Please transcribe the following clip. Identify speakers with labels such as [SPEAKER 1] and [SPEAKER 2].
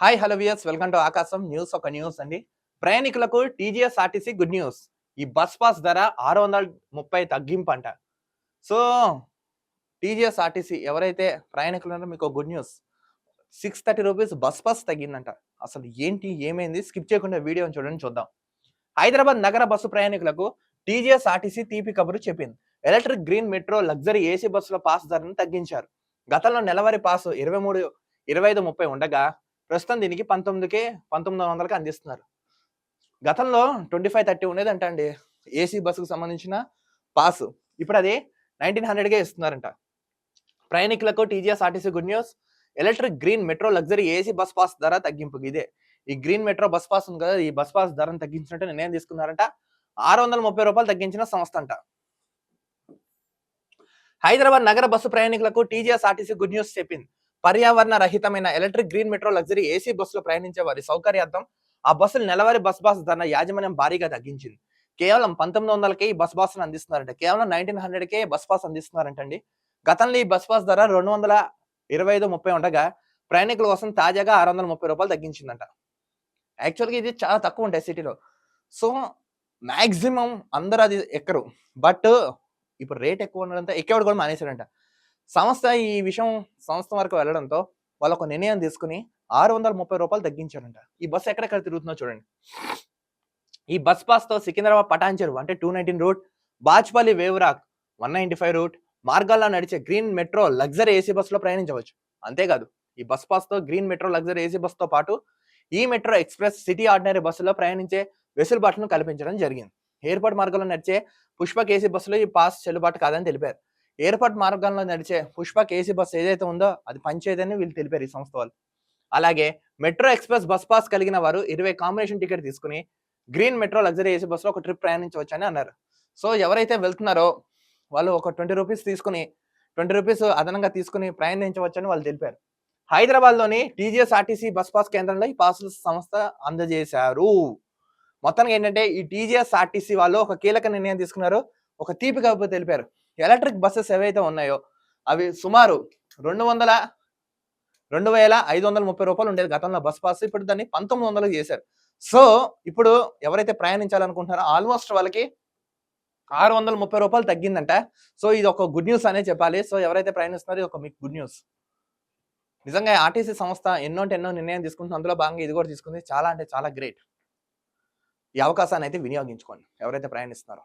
[SPEAKER 1] Hi hello viewers welcome to Aakasam news ఒక news అండి. ప్రయాణికులకు టీజీఎస్ ఆర్టీసీ గుడ్ న్యూస్ ఈ బస్ పాస్ ధర ఆరు వందల ముప్పై తగ్గింపు అంట సో టీజీఎస్ ఆర్టీసీ ఎవరైతే ప్రయాణికులు ఉన్నారో మీకు good news six thirty rupees bus pass తగ్గిందంట. అసలు ఏంటి ఏమైంది? స్కిప్ చేయకుండా వీడియో చూడండి చూద్దాం. హైదరాబాద్ నగర బస్సు ప్రయాణికులకు టీజీఎస్ ఆర్టీసీ తీపి కబురు చెప్పింది. Electric green metro luxury AC బస్సుల పాస్ ధరను తగ్గించారు. గతంలో నెలవారీ పాసు ఇరవై మూడు ఇరవై ఐదు ముప్పై ఉండగా ప్రస్తుతం దీనికి పంతొమ్మిదికే పంతొమ్మిది వందలకి అందిస్తున్నారు. గతంలో ట్వంటీ ఫైవ్ థర్టీ ఉండేదంట అండి ఏసీ బస్సుకు సంబంధించిన పాస్. ఇప్పుడు అది నైన్టీన్ హండ్రెడ్కే ఇస్తున్నారంట. ప్రయాణికులకు TGS RTC good news electric green metro luxury AC bus pass ధర తగ్గింపు. ఇదే. ఈ గ్రీన్ మెట్రో బస్ పాస్ ఉంది కదా ఈ బస్ పాస్ ధరను తగ్గించినట్టు నిర్ణయం తీసుకున్నారంట. ఆరు వందల ముప్పై రూపాయలు తగ్గించిన సంస్థ అంట. హైదరాబాద్ నగర బస్సు ప్రయాణికులకు టీజీఎస్ ఆర్టీసీ గుడ్ న్యూస్ చెప్పింది. పర్యావరణ రహితమైన electric green metro luxury AC బస్సులో ప్రయాణించే వారి సౌకర్యార్థం. ఆ బస్సులు నెలవారీ బస్ బాస్ ధర యాజమాన్యం భారీగా తగ్గించింది. కేవలం పంతొమ్మిది వందలకే ఈ బస్ బాస్ అందిస్తున్నారంట. కేవలం నైన్టీన్ హండ్రెడ్కే బస్ పాస్ అందిస్తున్నారంటండి. గతంలో ఈ బస్ పాస్ ధర రెండు వందల ఇరవై ఐదు ముప్పై ఉండగా ప్రయాణికుల కోసం తాజాగా ఆరు వందల ముప్పై రూపాయలు తగ్గించిందంట. యాక్చువల్గా ఇది చాలా తక్కువ ఉంటాయి సిటీలో. సో మ్యాక్సిమం అందరూ అది ఎక్కరు. బట్ ఇప్పుడు రేట్ ఎక్కువ ఉండడంతో ఎక్కేవాడు కూడా మానేశాడంట. సంస్థ ఈ విషయం సంస్థ వరకు వెళ్ళడంతో వాళ్ళు ఒక నిర్ణయం తీసుకుని ఆరు వందల ముప్పై రూపాయలు తగ్గించారంట. ఈ బస్సు ఎక్కడెక్కడ తిరుగుతుందో చూడండి. ఈ బస్ పాస్తో సికింద్రాబాద్ పటాన్చెరు అంటే two nineteen route Bachupally Waverock one ninety five route మార్గాల్లో నడిచే గ్రీన్ మెట్రో లగ్జరీ ఏసీ బస్సులో ప్రయాణించవచ్చు. అంతేకాదు ఈ బస్ పాస్తో గ్రీన్ మెట్రో లగ్జరీ ఏసీ బస్తో పాటు ఈ మెట్రో ఎక్స్ప్రెస్ సిటీ ఆర్డినరీ బస్సులో ప్రయాణించే వెసులుబాటును కల్పించడం జరిగింది. ఎయిర్పోర్ట్ మార్గంలో నడిచే పుష్పక్ ఏసీ బస్సులో ఈ పాస్ చెల్లుబాటు కాదని తెలిపారు. ఎయిర్పోర్ట్ మార్గంలో నడిచే పుష్పక్ ఏసీ బస్సు ఏదైతే ఉందో అది పనిచేయదని వీళ్ళు తెలిపారు ఈ సంస్థ వాళ్ళు. అలాగే మెట్రో ఎక్స్ప్రెస్ బస్ పాస్ కలిగిన వారు ఇరవై కాంబినేషన్ టికెట్ తీసుకుని గ్రీన్ మెట్రో లగ్జరీ ఏసీ బస్సులో ఒక ట్రిప్ ప్రయాణించవచ్చని అన్నారు. సో ఎవరైతే వెళ్తున్నారో వాళ్ళు ఒక ట్వంటీ రూపీస్ తీసుకుని ట్వంటీ రూపీస్ అదనంగా తీసుకుని ప్రయాణించవచ్చని వాళ్ళు తెలిపారు. హైదరాబాద్లోని టీజీఎస్ ఆర్టీసీ బస్ పాస్ కేంద్రంలో ఈ పాసుల సంస్థ అందజేశారు. మొత్తానికి ఏంటంటే ఈ టీజీఎస్ ఆర్టీసీ వాళ్ళు ఒక కీలక నిర్ణయం తీసుకున్నారు. ఒక తీపి కబురు తెలిపారు. ఎలక్ట్రిక్ బస్సెస్ ఏవైతే ఉన్నాయో అవి సుమారు రెండు వందల రెండు వేల ఐదు వందల ముప్పై రూపాయలు ఉండేది. గతంలో బస్ పాస్ ఇప్పుడు దాన్ని పంతొమ్మిది వందలకు చేశారు. సో ఇప్పుడు ఎవరైతే ప్రయాణించాలనుకుంటున్నారో ఆల్మోస్ట్ వాళ్ళకి ఆరు వందల ముప్పై రూపాయలు తగ్గిందంట. సో ఇది ఒక గుడ్ న్యూస్ అనే చెప్పాలి. సో ఎవరైతే ప్రయాణిస్తున్నారో ఇది ఒక మీకు గుడ్ న్యూస్. నిజంగా ఆర్టీసీ సంస్థ ఎన్నో అంటే ఎన్నో నిర్ణయం తీసుకుంటుంది. అందులో భాగంగా ఇది కూడా తీసుకుంది. చాలా అంటే చాలా గ్రేట్. ఈ అవకాశాన్ని అయితే వినియోగించుకోండి ఎవరైతే ప్రయాణిస్తున్నారో.